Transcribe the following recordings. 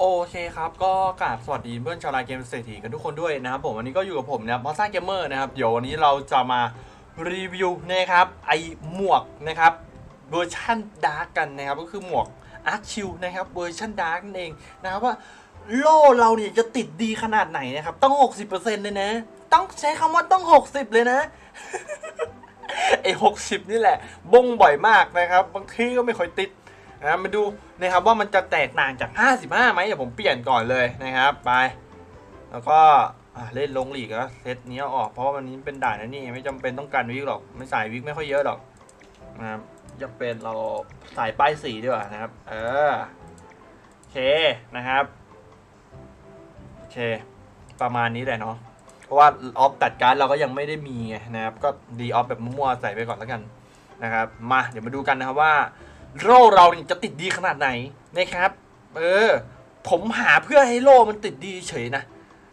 โอเคครับก็กราบสวัสดีเพื่อนชาวไลน์เกมเศรษฐีกันทุกคนด้วยนะครับผมวันนี้ก็อยู่กับผมนะครับมอสซ่าเกมเมอร์นะครับเดี๋ยววันนี้เราจะมารีวิวนะครับไอหมวกนะครับเวอร์ชันดาร์กกันนะครับก็คือหมวกอาร์คิวนะครับเวอร์ชันดาร์กนั่นเองนะครับว่าโล่เราเนี่ยจะติดดีขนาดไหนนะครับต้อง 60%เลยนะ ต้องใช้คำว่าต้อง 60 เลยนะไอ้60นี่แหละบงบ่อยมากนะครับ บางทีก็ไม่ค่อยติด นะมาดูนะครับว่ามันจะแตกต่างจาก 55ไหมเดี๋ยวผมเปลี่ยนก่อนเลยนะครับ ไป แล้วก็เล่นลงหลีกแล้วเซตนี้ออกเพราะว่าวันนี้เป็นด่านนะนี่ไม่จำเป็นต้องการวิกหรอกไม่ใส่วิกไม่ค่อยเยอะหรอกนะครับจะเป็นเราใส่ป้ายสีดีกว่านะครับ เออโอเคนะครับโอเค ประมาณนี้แหละเนาะเพราะว่าออฟตัดการ์ดเราก็ยังไม่ได้มีนะครับ ก็ดีออฟแบบมั่วๆใส่ไปก่อนแล้วกันนะครับ มาเดี๋ยวมาดูกันนะครับว่า โล่เราเนี่ยจะติดดีขนาดไหนนะครับ เออ ผมหาเพื่อให้โล่มันติดดีเฉยนะ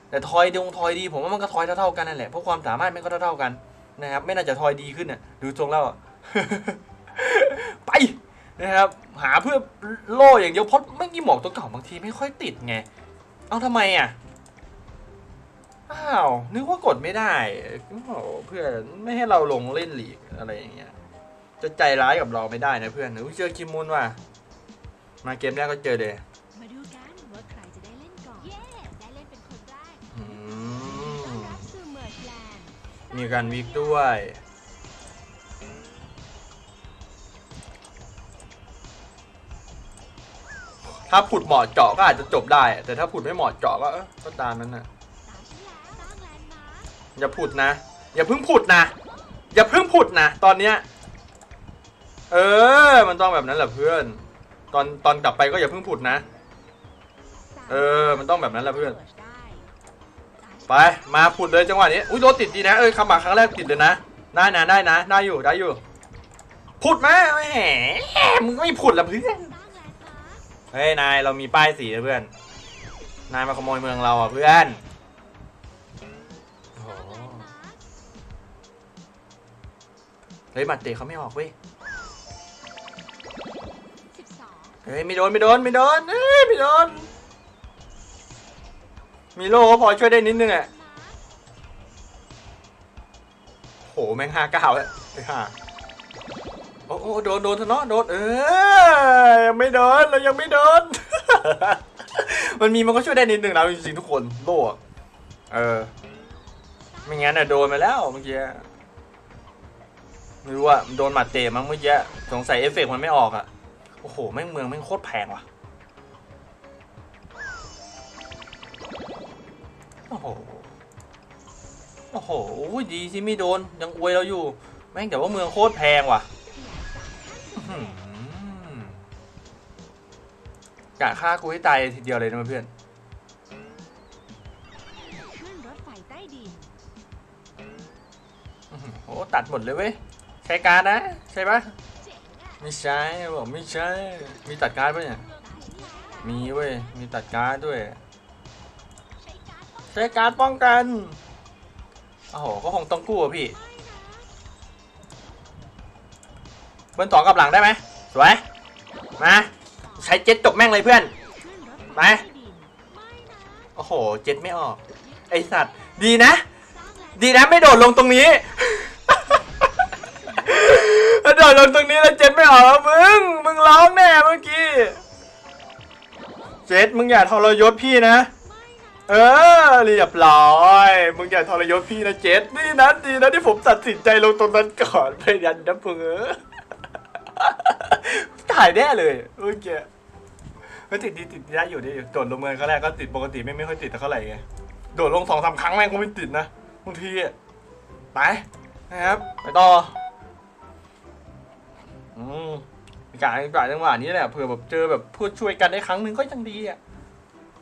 แต่ทอยดงทอยดี ผมว่ามันก็ทอยเท่าๆกันนั่นแหละ เพราะความสามารถมันก็เท่าๆกันนะครับ ไม่น่าจะทอยดีขึ้นน่ะดูทรงแล้วไปนะครับ หาเพื่อโล่อย่างเดียวเพราะเมื่อกี้หมอกตัวเก่าบางทีไม่ค่อยติดไง เอาทำไมอะ อ้าว นึกว่ากดไม่ได้โอ้โหเพื่อนไม่ให้เราลงเล่นหลีกอะไรอย่างเงี้ย จะใจร้ายกับเราไม่ได้นะเพื่อนหนูเจอคิมมุนว่ะมาเกมแรกก็เจอเลยมาดูกันว่าใครจะได้เล่นก่อนเย้ได้เล่นเป็นคนแรกอืต้อนมรับสู่เมิร์ชแลนด์มีการวิกด้วย ถ้าผุดเหมาะเจาะก็อาจจะจบได้ แต่ถ้าผุดไม่เหมาะเจาะก็เอ้อก็ตามนั้นนะตามฉันแล้วสร้างแลนด์มาร์คอย่าผุดนะ อย่าเพิ่งผุดนะ อย่าเพิ่งผุดนะ ตอนเนี้ย เออ มันต้องแบบนั้นแหละเพื่อน ตอนตอนกลับไปก็อย่าเพิ่งผุดนะ เออ มันต้องแบบนั้นแหละเพื่อน ไป มาผุดเลยจังหวะนี้ อุ้ยรถติดดีนะ เอ้ยคำบาครั้งแรกติดเลยนะ ได้นะได้นะ ได้อยู่ได้อยู่ ผุดไหมแหมมึงไม่ผุดละเพื่อน เฮ้ยนายเรามีป้ายสีนะเพื่อน นายมาขโมยเมืองเราอะเพื่อนเฮ้ยหมัดเตะเขาไม่ออกเว้ย เฮ้ยไม่โดนไม่โดนไม่โดนเฮ้ยไม่โดน มีโล่ก็พอช่วยได้นิดนึงอะโหแม่งห้าเก้าแล้วไอ้าโอ้โอ้โดนโดนเถอะเนาะโดนเออยังไม่โดนเรายังไม่โดน มันมีมันก็ช่วยได้นิดนึงนะจริงๆทุกคนโล่เออไม่งั้นอะโดนไปแล้วเมื่อกี้ไม่รู้ว่าโดนหมัดเตะมั้งเมื่อกี้สงสัยเอฟเฟกต์มันไม่ออกอะ อ้โห แม่งเมืองแม่งโคตรแพงว่ะ โอ้โห โอ้โห ดีที่ไม่โดน ยังอวยเราอยู่ แม่งแต่ว่าเมืองโคตรแพงว่ะขยายจากะฆ่ากูให้ตายทีเดียวเลยนะเพื่อนขึ้นรถไฟใต้ดินอื้อหือโอ้ตัดหมดเลยเว้ย ใช้การนะ ใช่ปะ ไม่ใช่บอกไม่ใช่ มีตัดการ์ดปะเนี่ย มีเว้ย มีตัดการ์ดด้วย ใช้การป้องใช้การดป้องกันโอ้โหก็คงต้องกู้อะพี่ เบิ้ลสองกลับหลังได้ไหมสวย มา ใช้เจ็ตจบแม่งเลยเพื่อนไปใต้ดินไม่นะโอ้โห เจ็ตไม่ออก ไอสัตว์ ดีนะ ดีนะไม่โดดลงตรงนี้ ลงตรงนี้แล้วเจ็ตไม่ออกแล้วมึง มึงร้องแน่เมื่อกี้ เจ็ตมึงอย่าทรยศพี่นะ เออเรียบร้อย มึงอย่าทรยศพี่นะเจ็ตนี่นะดีนะที่ผมตัดสินใจลงตรงนั้นก่อนไม่ยันนะเพื่อถ่ายแน่เลยเมื่อกี้ก็ติดดีติดได้อยู่ดิโดดลงเมืองครั้งแรกก็ติดปกติไม่ไม่ค่อยติดเท่าไหร่ไงโดดลงสองสามครั้งแม่งก็ไม่ติดนะบางทีไปนะครับไปต่อ อืมการมีการจังหวะนี้แหละเผื่อแบบเจอแบบพูดช่วยกันได้ครั้งหนึ่งก็ยังดีอะ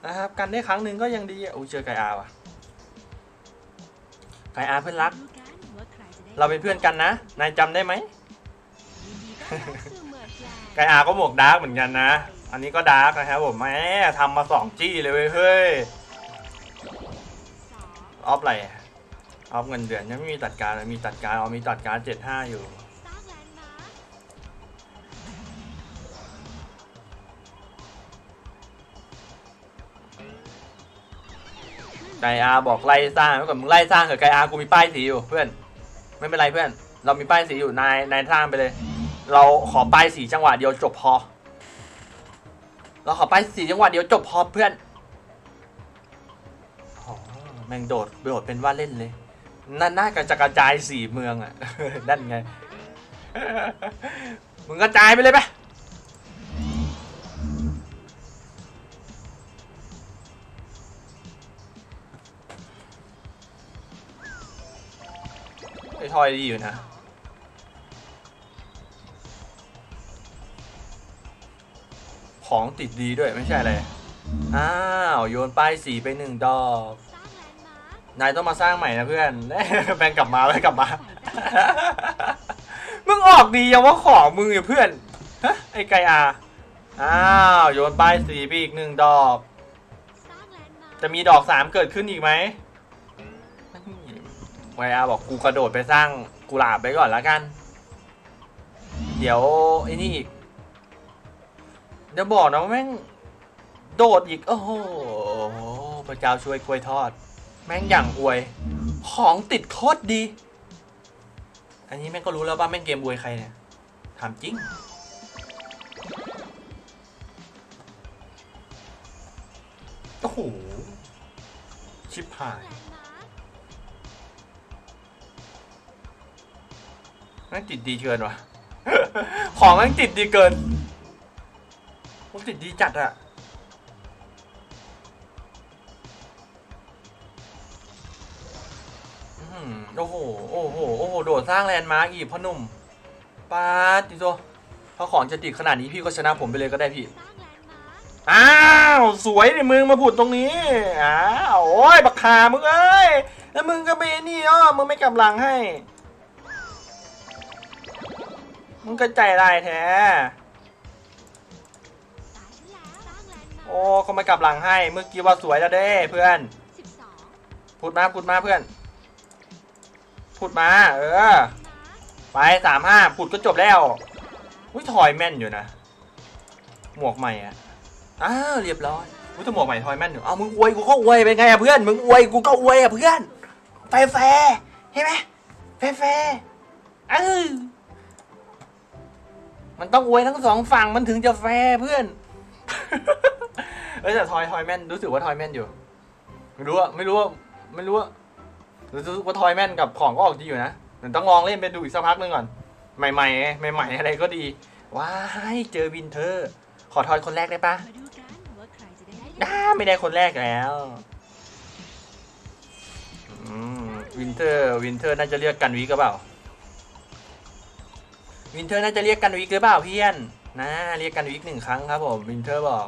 นะครับกันได้ครั้งหนึ่งก็ยังดีอะโอ้เจอไกอาว่ะไกอาเพื่อนรัก เราเป็นเพื่อนกันนะนายจำได้ไหมไกอาก็หมวกดาร์กเหมือนกันนะ อันนี้ก็ดาร์กนะครับผมแหมทำมาสองจี้เลยเว้ยเฮ้ยออฟอะไรอออฟเงินเดือนยังไม่มีตัดการมีตัดการเอามีตัดการเจ็ดห้าอยู่ ไกอาบอกไล่สร้างเมื่อก่อนมึงไล่สร้างเถอะไกอากูมีป้ายสีอยู่เพื่อน ไม่เป็นไรเพื่อน เรามีป้ายสีอยู่นายนายสร้างไปเลย เราขอป้ายสีจังหวะเดียวจบพอ เราขอป้ายสีจังหวะเดียวจบพอเพื่อนอ๋อแม่งโดดโดดเป็นว่าเล่นเลยนั่นน่าจะกระจายสีเมืองอะนั่นไง มึงกระจายไปเลยไป ทอยดีอยู่นะ ของติดดีด้วยไม่ใช่อะไร อ้าว โยนป้ายสีไปหนึ่งดอกสร้างแลนด์มาร์คนายต้องมาสร้างใหม่นะเพื่อน แบงกลับมาแบงกลับมา มึงออกดียังว่าของมึงอยู่เพื่อน ฮะ ไอ้ไก่อาอ้าว โยนป้ายสีไปอีกหนึ่งดอกสร้างแลนด์มาร์คจะมีดอกสามเกิดขึ้นอีกไหม ไวอาบอกกูกระโดดไปสร้างกุหลาบไปก่อนละกัน เดี๋ยวไอ้นี่อีกเดี๋ยวบอกนะว่าแม่งโดดอีกโอ้โหพระเจ้าช่วยกล้วยทอด แม่งอย่างอวย ของติดโคตรดี อันนี้แม่งก็รู้แล้วว่าแม่งเกมอวยใครเนี่ยถามจริงโอ้โหชิบหาย แม่งติดดีเกินวะของแม่งติดดีเกินมันติดดีจัดอะอโอ้โห โอ้โห โอ้โห โดดสร้างแลนด์มาร์กอีกพ่อหนุ่มป้าติโตเพราะของจะติดขนาดนี้พี่ก็ชนะผมไปเลยก็ได้พี่ อ้าว สวยเดิมึงมาผุดตรงนี้ อ้าว โอ้ย บักขามึงเอ้ย แล้วมึงก็ไปนี่อ้อมึงไม่กลับหลังให้ มึงก็ใจลายแท้ตาฉันแล้วสร้างแลนด์มาร์คโอ้เขาไม่กลับหลังให้ เมื่อกี้ว่าสวยแล้วเด้เพื่อนสิบสองพูดมาพูดมาเพื่อน พูดมา เออมาร์คไปสามห้าพูดก็จบแล้วอุ้ยทอยแม่นอยู่นะ หมวกใหม่อะ อ้าวเรียบร้อยอุ้ยถ้าหมวกใหม่ทอยแม่นอยู่ เอามึงอวยกูก็อวยเป็นไงอะเพื่อน มึงอวยกูก็อวยอะเพื่อน แฟร์แฟร์ใช่ไหมแฟร์แฟร์เออ มันต้องอวยทั้งสองฝั่งมันถึงจะแฟร์เพื่อน เอ้ยแต่ทอยทอยแม่นรู้สึกว่าทอยแม่นอยู่ ไม่รู้อะไม่รู้ว่าไม่รู้ว่ารู้สึกว่าทอยแม่นกับของก็ออกดีอยู่นะเดี๋ยวต้องลองเล่นไปดูอีกสักพักหนึงก่อน ใหม่ๆใหม่ ๆ อะไรก็ดี ว้ายเจอวินเทอร์ ขอทอยคนแรกได้ปะมาดูกันว่าใครจะได้เล่นด้ ไม่ได้คนแรกแล้วอืมวินเทอร์ วินเทอร์น่าจะเรียกกันวิกหรือเปล่า วินเทอร์น่าจะเรียกกันวิกหรือเปล่าเพี่อนนะเรียกกันวิกหนึ่งครั้งครับผมวินเทอร์บอก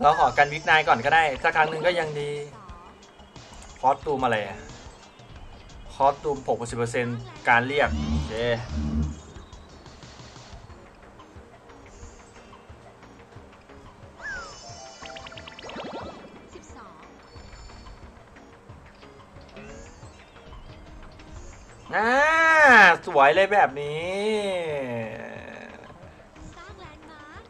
เราขอกันวิกนายก่อนก็ได้สักครั้งหนึ่งก็ยังดีคอสตูมอะไรคอสตูม 60%การเรียกโอเค อ่าสวยเลยแบบนี้ สร้างแลนด์มาร์ค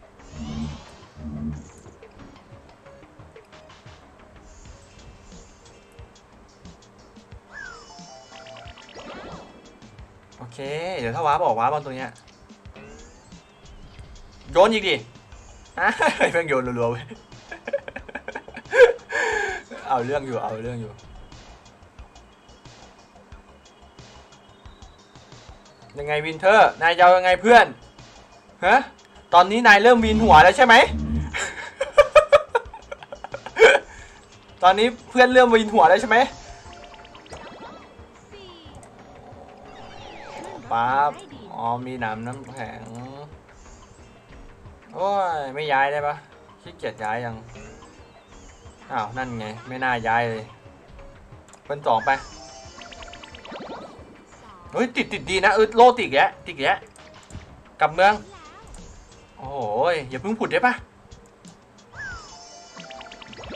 โอเค เดี๋ยวถ้าว้าบอกว้าบอลตรงเนี้ยโยนอีกดิอะแม่งโยนรัวๆเว้ยเอาเรื่องอยู่เอาเรื่องอยู่ ยังไงวินเทอร์ นายจะเอายังไงเพื่อนฮะตอนนี้นายเริ่มวินหัวแล้วใช่ไหม ตอนนี้เพื่อนเริ่มวินหัวแล้วใช่ไหมสี่ปั๊บได้ดีอ๋อมีน้ำน้ำแข็ง โอ้ย ไม่ย้ายได้ปะขี้เกียจย้ายยัง อ้าว นั่นไง ไม่น่าย้ายเลยเป็นสองไปสอง เฮ้ยติดติดดีนะเออโลติดอีกแยะติดอีกแยะกลับเมือง โอ้โหยอย่าเพิ่งผุดได้ปะ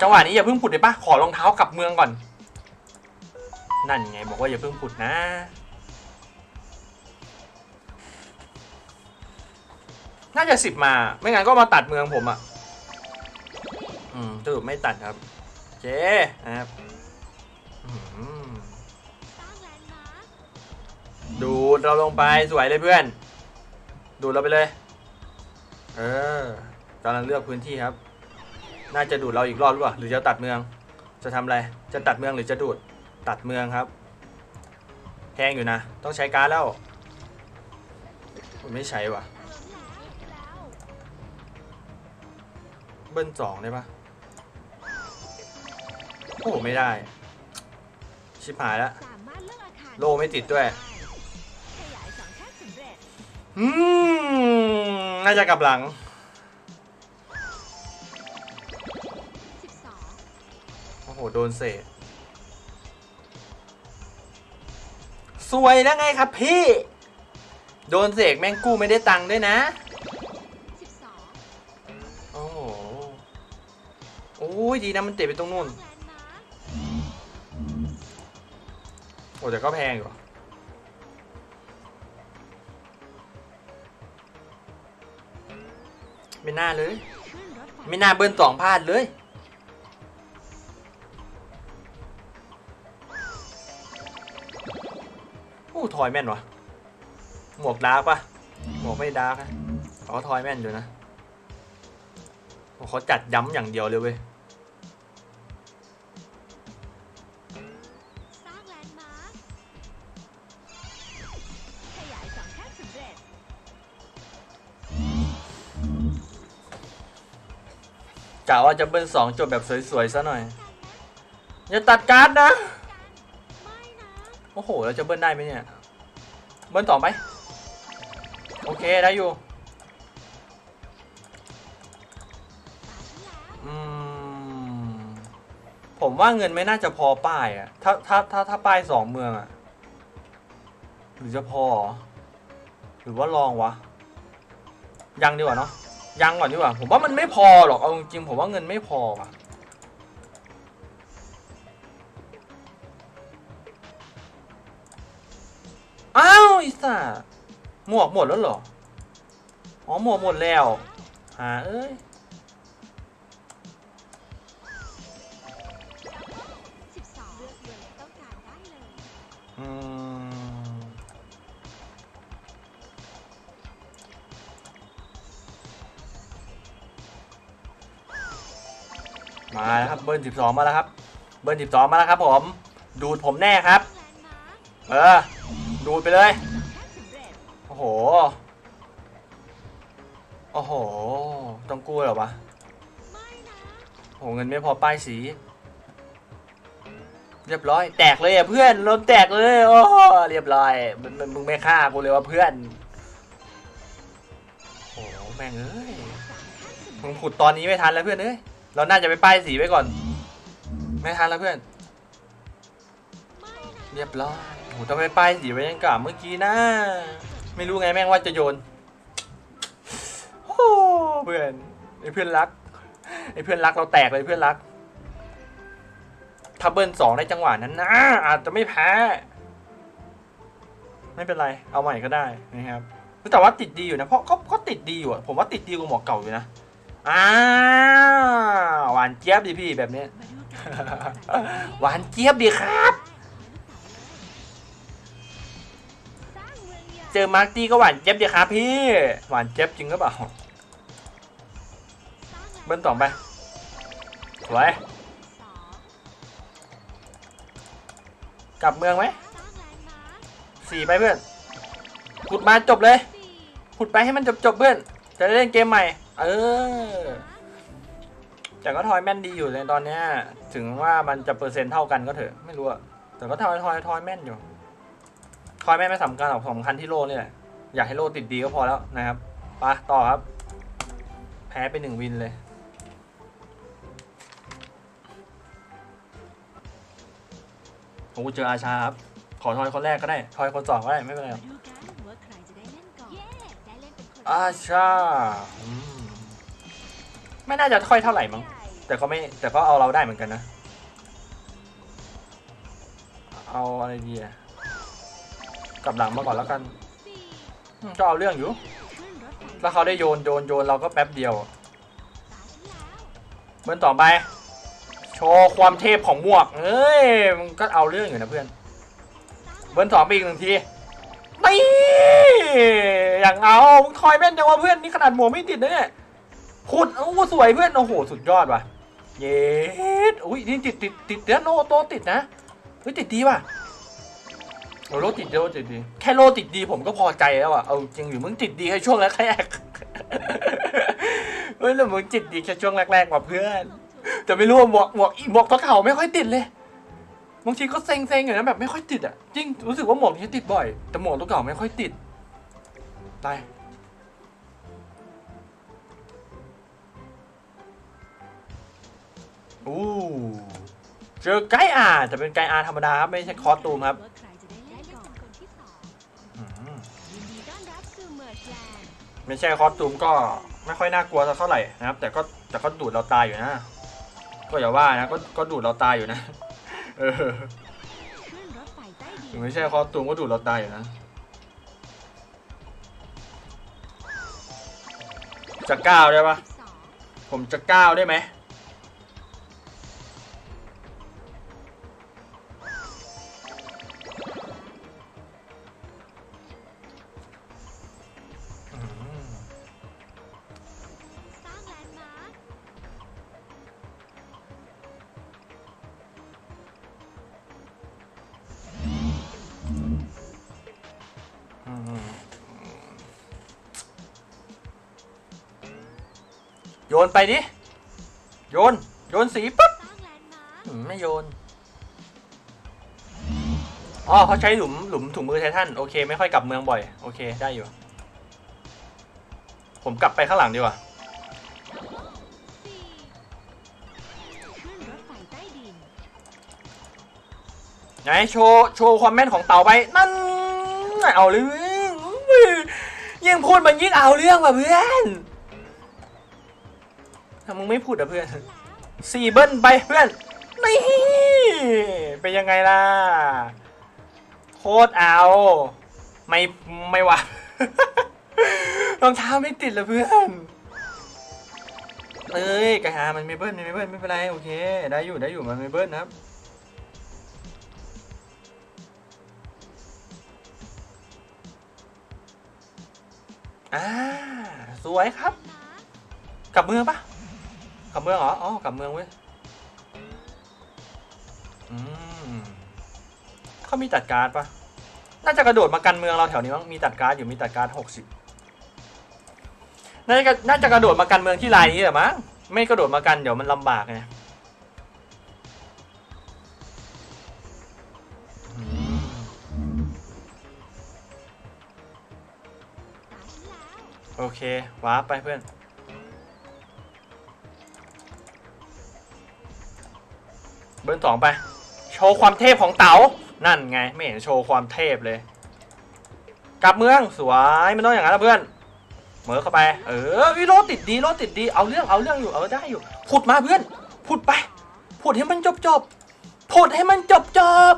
จังหวะนี้อย่าเพิ่งผุดได้ปะขอรองเท้ากลับเมืองก่อน นั่นไงบอกว่าอย่าเพิ่งผุดนะน่าจะสิบมา ไม่งั้นก็มาตัดเมืองผมอะ่ะ อืมสรุปไม่ตัดครับเคเคนะครับ ดูดเราลงไปสวยเลยเพื่อน ดูดเราไปเลย เออกำลังเลือกพื้นที่ครับ น่าจะดูดเราอีกรอบหรือเปล่าหรือจะตัดเมือง จะทำอะไร จะตัดเมืองหรือจะดูด ตัดเมืองครับ แพงอยู่นะ ต้องใช้การแล้วผมไม่ใช้ว่ะ เบิ้ลสองได้ปะโอ้ไม่ได้ ชิบหายแล้ว โลไม่ติดด้วย อืมน่าจะกลับหลังสิบสองโอ้โห โดนเศษ สวยแล้วไงครับพี่ โดนเสกแม่งกู้ไม่ได้ตังค์ด้วยนะสิบสองโอ้โห โอ้ยดีนะมันเตะไปตรงนู่นแลนด์มาร์คโอ้แต่ก็แพงอยู่ ไม่น่าเลย ไม่น่าเบิ้ลสองพลาดเลย โอ้ถอยแม่นวะหมวกดาร์กปะหมวกไม่ดาร์กนะเขาถอยแม่นอยู่นะเขาจัดย้ำอย่างเดียวเลยเว้ยะว่าจะเบิ้ลสองจบแบบสวยๆซะหน่อย อย่าตัดการ์ดนะ โอ้โหแล้วจะเบิ้ลได้ไหมเนี่ย เบิ้ลต่อไหมโอเคได้อยู่ผมว่าเงินไม่น่าจะพอป้ายอะถ้าถ้าถ้าถ้าป้ายสองเมืองอะหรือจะพอ หรือว่าลองวะ ยังดีกว่าเนาะ ยังก่อนดีกว่า ผมว่ามันไม่พอหรอก เอาจริงๆผมว่าเงินไม่พอว่ะอ้าวไอิสาหมวกหมดแล้วเหรอ อ๋อหมวกหมดแล้วหาเอ้ยสิบสองเลือกเลยต้องการได้เลยอืม มาแล้วครับเบิร์นสิบสองมาแล้วครับ เบิร์นสิบสองมาแล้วครับผม ดูดผมแน่ครับ เออ ดูดไปเลย โอ้โห โอ้โห ต้องกู้เหรอวะโอ้โหเงินไม่พอป้ายสี เรียบร้อย แตกเลยอะเพื่อนลมแตกเลย โอ้โหเรียบร้อยมึงมึงไม่ฆ่ากูเลยว่าเพื่อน โอ้แม่งเอ้ยมึงขุดตอนนี้ไม่ทันแล้วเพื่อนเอ้ย เราน่าจะไปป้ายสีไว้ก่อน ไม่ทันแล้วเพื่อน เรียบร้อยโอ้โหต้องไปป้ายสีไว้ยังกับเมื่อกี้นะ ไม่รู้ไงแม่งว่าจะโยนโอ้เพื่อนไอ้เพื่อนรักไอ้เพื่อนรักเราแตกเลยเพื่อนรักถ้าเบิลสองได้จังหวะนั้นนะอาจจะไม่แพ้ ไม่เป็นไร เอาใหม่ก็ได้นะครับแต่ว่าติดดีอยู่นะเพราะก็ก็ติดดีอยู่ผมว่าติดดีกว่าหมวกเก่าอยู่นะ อ้าวหวานเจี๊ยบดิพี่แบบนี้ หวานเจี๊ยบดีครับ เจอมาร์ตี้ก็หวานเจี๊ยบดีครับพี่ หวานเจี๊ยบจริงหรือเปล่า เบิ้ลต่อไปสวยกลับเมืองไหมสี่ไปเพื่อนขุดมาจบเลยขุดไปให้มันจบจบเพื่อน จะได้เล่นเกมใหม่ เออ แต่ก็ทอยแม่นดีอยู่ในตอนเนี้ย ถึงว่ามันจะเปอร์เซ็นต์เท่ากันก็เถอะ ไม่รู้อะแต่ก็ทอยทอยทอยแม่นอยู่ ทอยแม่นไม่สำคัญหรอกสำคัญที่โลนี่แหละ อยากให้โลติดดีก็พอแล้วนะครับไปต่อครับ แพ้ไปหนึ่งวินเลยโอ้เจออาชาครับ ขอทอยคนแรกก็ได้ ทอยคนสองก็ได้ ไม่เป็นไรหรมาอกดูกันว่าใครจะได้เล่นก่อนเย้ได้เล่นเป็นคนอาชาอืม ไม่น่าจะทอยเท่าไหร่มั้งแต่ก็ไม่แต่ก็เอาเราได้เหมือนกันนะ เอาอะไรดีอะกลับหลังมาก่อนแล้วกันก็เอาเรื่องอยู่ แล้วเขาได้โยนโยนโยนเราก็แป๊บเดียวเบิ้ลต่อไป โชว์ความเทพของหมวกเอ้ยมันก็เอาเรื่องอยู่นะเพื่อน เบิร์นสองไปอีกหนึ่งทีนี่อย่างเอามึงทอยแม่นจังวะเพื่อนนี่ขนาดหมวกไม่ติดนะเนี่ย ขุดโอ้สวยเพื่อนโอ้โหสุดยอดว่ะเย็ดอุ้ยนี่ติดติดติดเดี๋ยวโลโตติดนะเฮ้ยติดดีว่ะโอ้โลติดโลติดดีแค่โลติดดีผมก็พอใจแล้วอะเอาจริงอยู่มึงติดดีแค่ช่วงแรกๆเฮ้ยแล้วมึงติดดีแค่ช่วงแรกๆว่ะเพื่อนแต่ไม่รู้ว่าหมวกหมวกอีหมวกตัวเก่าไม่ค่อยติดเลยบางทีก็เซ็งๆอยู่นะแบบไม่ค่อยติดอะจริงรู้สึกว่าหมวกนี้ติดบ่อย แต่หมวกตัวเก่าไม่ค่อยติดตา อู้เจอไกด์อาร์แต่เป็นไกด์อาร์ธรรมดาครับ ไม่ใช่คอสตูมครับ ว่าใครจะได้เล่นก่อนคนที่สองอืมยินดีต้อนรับสู่เมิร์ดแลนด์ไม่ใช่คอสตูมก็ไม่ค่อยน่ากลัวสักเท่าไหร่นะครับ แต่ก็แต่ก็ดูดเราตายอยู่นะ ก็อย่าว่านะก็ก็ดูดเราตายอยู่นะ เออขึ้นรถไฟใต้ดิถึนงไม่ใช่คอสตูมก็ดูดเราตายอยู่นะจะก้าวได้ปะสองผมจะก้าวได้ไหม ไปดิ โยน โยนสีปุ๊บสร้างแลนด์มาร์คอืมไม่โยน อ๋อเขาใช้หลุมหลุมถุงมือไททันโอเค ไม่ค่อยกลับเมืองบ่อย โอเค ได้อยู่ ผมกลับไปข้างหลังดีกว่าสี่ขึ้นรถไฟใต้ดินไหนโชว์โชว์ความแม่นของเต่าไป นั่น เอาเรื่องอุ้ยยิ่งพูดมันยิ่งเอาเรื่องว่ะเพื่อน ถ้ามึงไม่พูดอะเพื่อนสี่เบิ้ลไปเพื่อน นี่เป็นยังไงล่ะ โคตรเอา ไม่ไม่วะรองเท้าไม่ติดเลยเพื่อนเอ้ยกระหามันไม่เบิ้ลมันไม่เบิ้ลไม่เป็นไรโอเค ได้อยู่ได้อยู่มันไม่เบิ้ลนะครับอ่าสวยครับ กลับเมืองปะ กลับเมืองเหรอ อ๋อ กลับเมืองเว้ย อืมเขามีตัดการ์ดปะน่าจะกระโดดมากันเมืองเราแถวนี้มั้ง มีตัดการ์ดอยู่ มีตัดการ์ดหกสิบน่าจะน่าจะกระโดดมากันเมืองที่ลายนี้แหละมั้ง ไม่กระโดดมากันเดี๋ยวมันลำบากไงอืมตาฉันแล้วโอเคว้าร์ปไปเพื่อน เบอร์สองไป โชว์ความเทพของเต๋า นั่นไง ไม่เห็นโชว์ความเทพเลย กลับเมืองสวยมันต้องอย่างนั้นนะเพื่อนเหมือเข้าไป เออวิโรติดดีโรติดดี เอาเรื่องเอาเรื่องอยู่ เออได้อยู่ พูดมาเพื่อน พูดไป พูดให้มันจบจบพูดให้มันจบจบ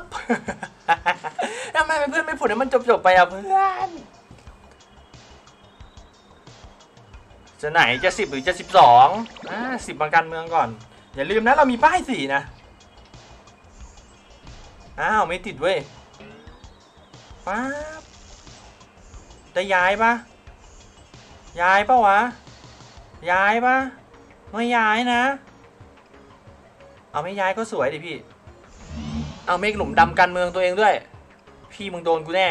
ทำไมเพื่อนไม่พูดให้มันจบจบไปอะเพื่อน จะไหนจะสิบหรือจะสิบสองอ่าสิบมากันเมืองก่อน อย่าลืมนะเรามีป้ายสีนะ อ้าว ไม่ติดเว้ยป๊าบจะย้ายปะย้ายปะวะ ย้ายปะไม่ย้ายนะ เอาไม่ย้ายก็สวยดิพี่ เอาเมฆหลุมดำกันเมืองตัวเองด้วย พี่มึงโดนกูแน่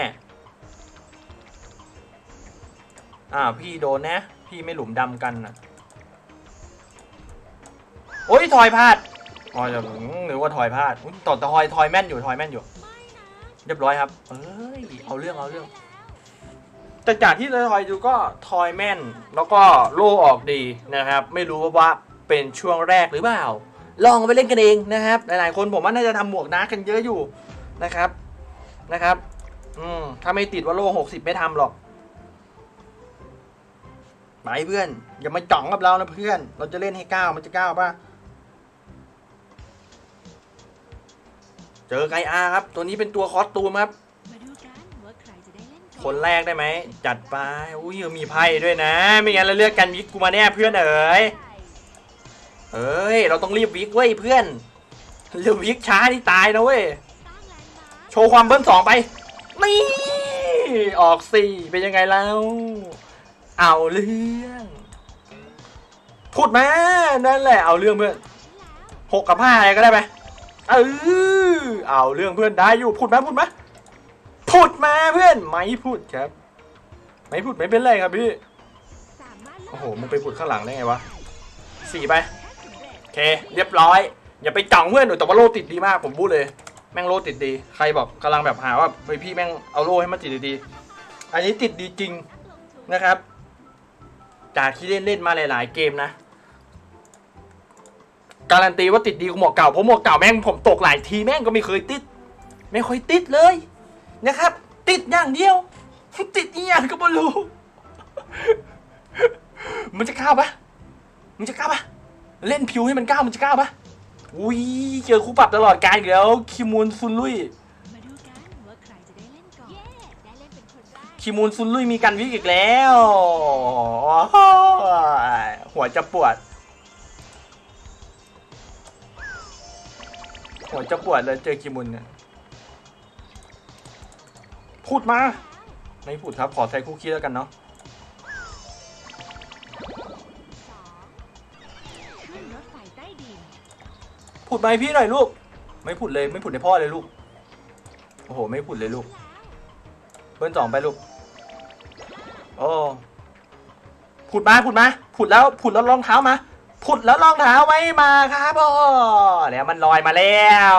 อ่าวพี่โดนนะ พี่ไม่หลุมดำกันนะโอ้ยทอยพลาด อ๋อจะหรือว่าทอยพลาดอุ๊ยต่อทอยทอยแม่นอยู่ทอยแม่นอยู่ เรียบร้อยครับ เอ้ยเอาเรื่องเอาเรื่องแต่จากที่ทอยดูก็ทอยแม่น แล้วก็โล่ออกดีนะครับ ไม่รู้ว่าเป็นช่วงแรกหรือเปล่า ลองไปเล่นกันเองนะครับ หลายๆคนผมว่าน่าจะทำหมวกนากันเยอะอยู่นะครับนะครับ อืมถ้าไม่ติดว่าโล่หกสิบไม่ทำหรอกไปเพื่อน อย่ามาจ่องกับเรานะเพื่อน เราจะเล่นให้ก้าวมันจะก้าวป่ะ เจอไกอาครับ ตัวนี้เป็นตัวคอสตูมครับ มาดูกันว่าใครจะได้เล่นก่อคนแรกได้ไหม จัดไป อุ้ยมีไพ่ด้วยนะ ไม่งั้นเราเลือกกันวิกกูมาแน่เพื่อนเอ๋ย เอ้ย เราต้องรีบวิกเว้ยเพื่อนเรือวิกช้าที่ตายนะเว้ย สร้างแลนด์มาร์คโชว์ความเบิ้ลสองไป นี่ ออกสี่เป็นยังไงแล้ว เอาเรื่อง พูดมา นั่นแหละ เอาเรื่องเพื่อน หกกับห้าอะไรก็ได้ไหม เออเอาเรื่องเพื่อนได้อยู่พูดมาพูดมาพูดมาเพื่อนไม่พูดครับ ไม่พูดไม่เป็นไรครับพี่โอ้โหมึงไปพูดข้างหลังได้ไงวะสี่ไปโอเค เรียบร้อย อย่าไปจ่องเพื่อนหนูแต่ว่าโลติดดีมากผมพูดเลย แม่งโลติดดี ใครบอกกำลังแบบหาว่าเฮ้ยพี่แม่งเอาโลให้มันติดดีอันนี้ติดดีจริงนนะครับจากที่เล่นเล่นมาหลาย ๆ เกมนะ การันตีว่าติดดีกว่าหมวกเก่าเพราะหมวกเก่าแม่งผมตกหลายทีแม่งก็ไม่เคยติด ไม่เคยติดเลยนะครับ ติดอย่างเดียว ติดอีหยังก็ไม่รู้มันจะก้าวปะมันจะก้าวปะเล่นผิวให้มันก้าวมันจะก้าวปะอุ้ยเจอคู่ปรับตลอดการอีกแล้วคิมูนซุนลุยมาดูกันว่าใครจะได้เล่นก่อนได้เล่นเป็นคนแรกคิมูนซุนลุยมีกันวิกอีกแล้ว หัวจะปวด หัวจะปวดเลยเจอคิมุนเนี่ยพูดมา ไม่พูดครับ ขอใส่คุกกี้แล้วกันเนาะสองขึ้นรถไฟใต้ดินพูดมาให้พี่หน่อยลูก ไม่พูดเลยไม่พูดในพ่อเลยลูก โอ้โห ไม่พูดเลยลูก เบิ้ลสองไปลูกโอ้พูดมาพูดมาพูดแล้วพูดแล้วรองเท้ามา พูดแล้วรองเท้าไม่มาครับโอ้แล้วมันลอยมาแล้ว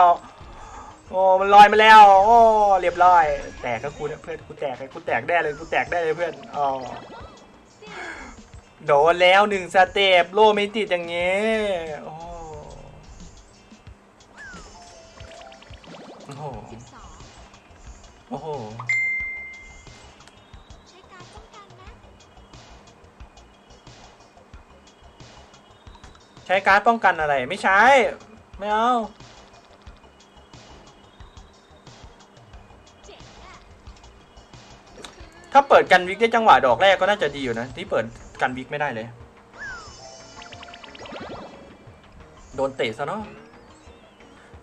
โอ้มันลอยมาแล้ว โอ้เรียบร้อย แตกก็กูเนี่ยเพื่อนกูแตกกูแตกได้เลยกูแตกได้เลยเพื่อนอ๋อโดนแล้วหนึ่งสเต็ปโลไม่ติดอย่างเงี้ยโอ้โอ้โห ใช้การ์ดป้องกันอะไรไม่ใช้ ไม่เอา ถ้าเปิดกันวิกได้จังหวะดอกแรกก็น่าจะดีอยู่นะ ที่เปิดกันวิกไม่ได้เลย โดนเตะซะเนาะ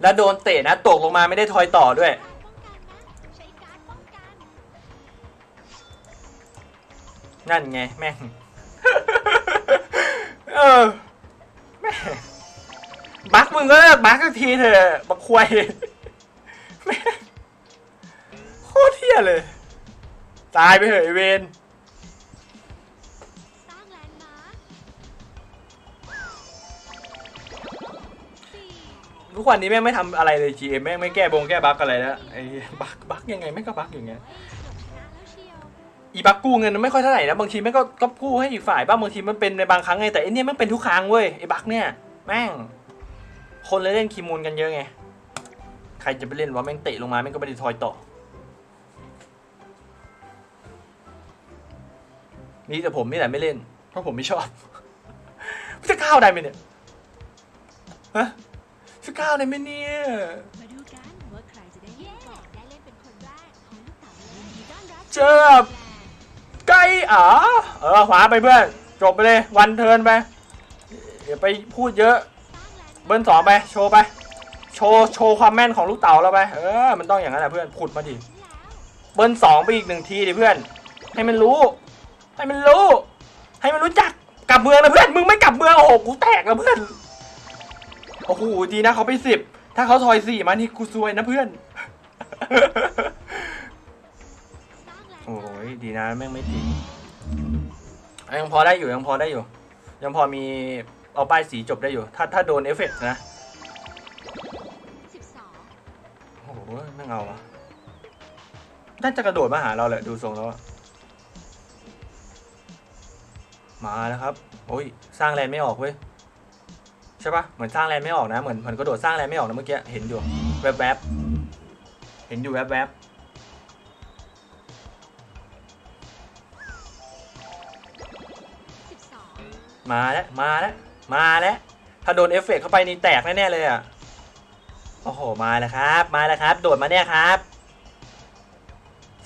แล้วโดนเตะนะตกลงมาไม่ได้ทอยต่อด้วยนั่นไงแม่ง เออ บักมึงก็เลิกบักสักทีเถอะบักควายโคตรเที่ยเลย ตายไปเถอะไอเวนทุกวันนี้แม่งไม่ทำอะไรเลย GM แม่งไม่แก้บงแก้บั๊กอะไรแล้วไอ้บั๊กบั๊กยังไงแม่งก็บั๊กอย่างเงี้ย อีบั๊กกู้เงินมันไม่ค่อยเท่าไหร่นะบางทีแม่งก็ก็กู้ให้อีกฝ่ายบ้างบางทีมันเป็นในบางครั้งไงแต่ไอ้เนี่ยแม่งเป็นทุกครั้งเว้ยไอ้บั๊กเนี่ยแม่ง คนเลยเล่นคีมูลกันเยอะไงใครจะไปเล่นวะแม่งเตะลงมาแม่งก็ไม่ได้ทอยต่อนี่แต่ผมนี่แหละไม่เล่น เพราะผมไม่ชอบจะก้าวได้ไหมเนี่ยฮะจะก้าวได้ไหมเนี่ยมาดูกันว่าใครจะได้เล่นก่อนได้เล่นเป็นคนแรกของลูกเต๋าเลยยินดีต้อนรับเจอ ไกลอ๋อเออขวาไปเพื่อนจบไปเลยวันเทินไปอย่าไปพูดเยอะ เบิ้ลสองไปโชว์ไป โชว์โชว์ความแม่นของลูกเต๋าเราไปเออมันต้องอย่างนั้นแหละเพื่อนผุดมาดิเบิ้ลสองไปอีกหนึ่งทีดิเพื่อน ให้มันรู้ ให้มันรู้ ให้มันรู้จักกลับเมืองนะเพื่อนมึงไม่กลับเมืองโอ้โหกูแตกแล้วเพื่อนโอ้โหดีนะเขาไปสิบถ้าเขาทอยสี่มานี่กูซวยนะเพื่อน โอ้ยดีนะแม่งไม่ติดยังพอได้อยู่ยังพอได้อยู่ ยังพอมีเอาป้ายสีจบได้อยู่ ถ้าถ้าโดนเอฟเฟกต์นะโอ้โหแม่งเอาอะน่าจะกระโดดมาหาเราแหละดูทรงแล้วมาแล้วครับ โอ้ยสร้างแลนไม่ออกเว้ยใช่ปะเหมือนสร้างแลนไม่ออกนะเหมือนเหมือนกระโดดสร้างแลนไม่ออกนะเมื่อกี้เห็นอยู่แวบๆเห็นอยู่แวบสิ มาแล้วมาแล้วมาแล้วถ้าโดนเอฟเฟกต์เข้าไปนี่แตกแน่ๆเลยอะโอ้โหมาแล้วครับ มาแล้วครับ โดดมาเนี่ยครับ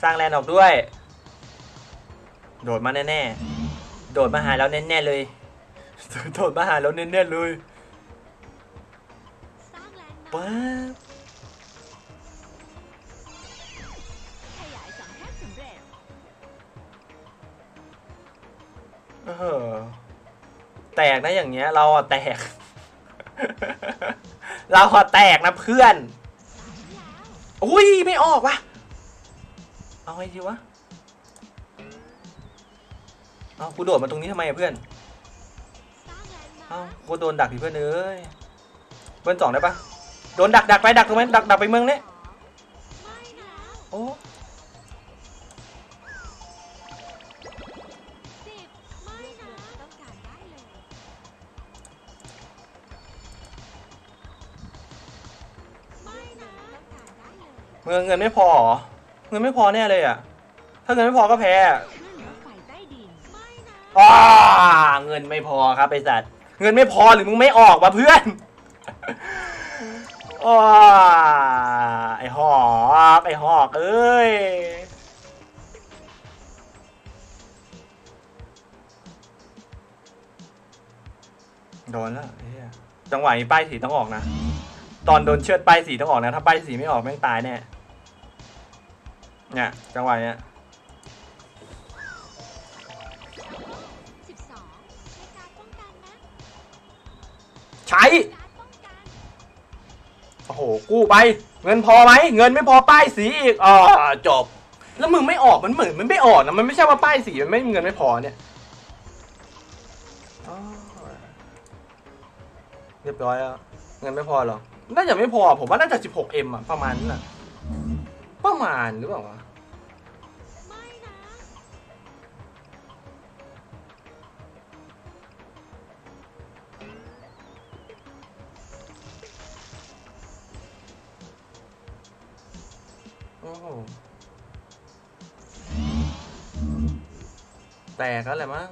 สร้างแลนด์ออกด้วย โดดมาแน่ๆโดดมาหาเราแน่ๆเลยโดดมาหาเราแน่ๆเลยสร้างแลนด์ป๊บขยายสังแคบสำเร็จเออ แตกนะอย่างเงี้ย เราอะแตก เราอะแตกนะเพื่อน อุ้ยไม่ออกวะเอาไงดีวะเอากูโดดมาตรงนี้ทำไมอะเพื่อนเอากูโดนดักดิเพื่อนเอ้ยเพื่อนสองได้ปะโดนดักดักไปดักตรงนั้นดักดักไปเมืองนี้ไม่นะโอ้ เลยเมืองเงินไม่พอเหรอเงินไม่พอแน่เลยอะ ถ้าเงินไม่พอก็แพ้อ้าเงินไม่พอครับไอ้สัตว์เงินไม่พอหรือมึงไม่ออกวะเพื่อนอ้าไอ้หอกไอ้หอกเอ้ยโดนแล้วไอ้เหี้ยจังหวะนี้ป้ายสีต้องออกนะ ตอนโดนเชือดป้ายสีต้องออกนะ ถ้าป้ายสีไม่ออกแม่งตายแน่ เนี่ยจังหวะเนี้ยใช้ โอ้โห กู้ไป เงินพอไหม เงินไม่พอป้ายสีอีกอ่าจบ แล้วมึงไม่ออกมันเหมือนมันไม่ออกนะ มันไม่ใช่ว่าป้ายสีมันไม่เงินไม่พอเนี่ยเรียบร้อยแล้วเงินไม่พอหรอ น่าจะไม่พอผมว่าน่าจะ 16M อะประมาณนั้นอะประมาณหรือเปล่าวะไม่นะโอ้แตกแล้วแหละมั้ง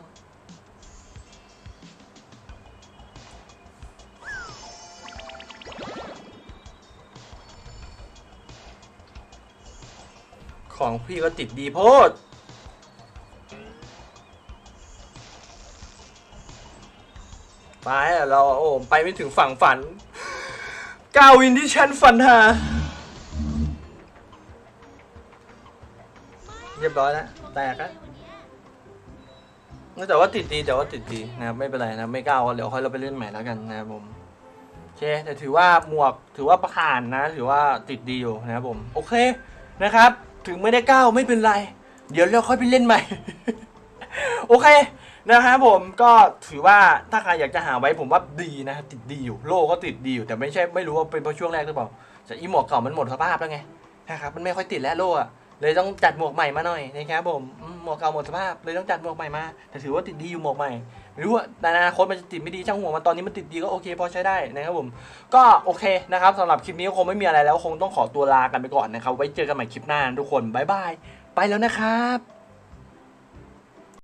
ของพี่ก็ติดดีโพดไปเราโอ้ไปไม่ถึงฝั่งฝันก้าวินที่ฉันฝันหาเรียบร้อยแล้วแตกแล้วแต่ว่าติดดีแต่ว่าติดดีนะครับไม่เป็นไรนะไม่ก้าวเดี๋ยวค่อยเราไปเล่นใหม่แล้วกันนะครับผมโอเคแต่ถือว่าหมวกถือว่าผ่านนะ ถือว่าติดดีอยู่นะครับผมโอเคนะครับ ถึงไม่ได้ก้าวไม่เป็นไร เดี๋ยวเราค่อยไปเล่นใหม่ โอเคนะครับผมก็ถือว่าถ้าใครอยากจะหาไว้ผมว่าดีนะติดดีอยู่โลก็ติดดีอยู่แต่ไม่ใช่ไม่รู้ว่าเป็นเพราะช่วงแรกหรือเปล่าแต่อีหมวกเก่ามันหมดสภาพแล้วไงนะครับมันไม่ค่อยติดแล้วโลอะเลยต้องจัดหมวกใหม่มาหน่อยนะครับผมหมวกเก่าหมดสภาพเลยต้องจัดหมวกใหม่มาแต่ถือว่าติดดีอยู่หมวกใหม่ ไม่รู้ว่าในอนาคตมันจะติดไม่ดีช่างหัวมันตอนนี้มันติดดีก็โอเคพอใช้ได้นะครับผม ก็โอเคนะครับสำหรับคลิปนี้ก็คงไม่มีอะไรแล้วคงต้องขอตัวลากันไปก่อนนะครับไว้เจอกันใหม่คลิปหน้านทุกคนบ๊ายบายไปแล้วนะครับ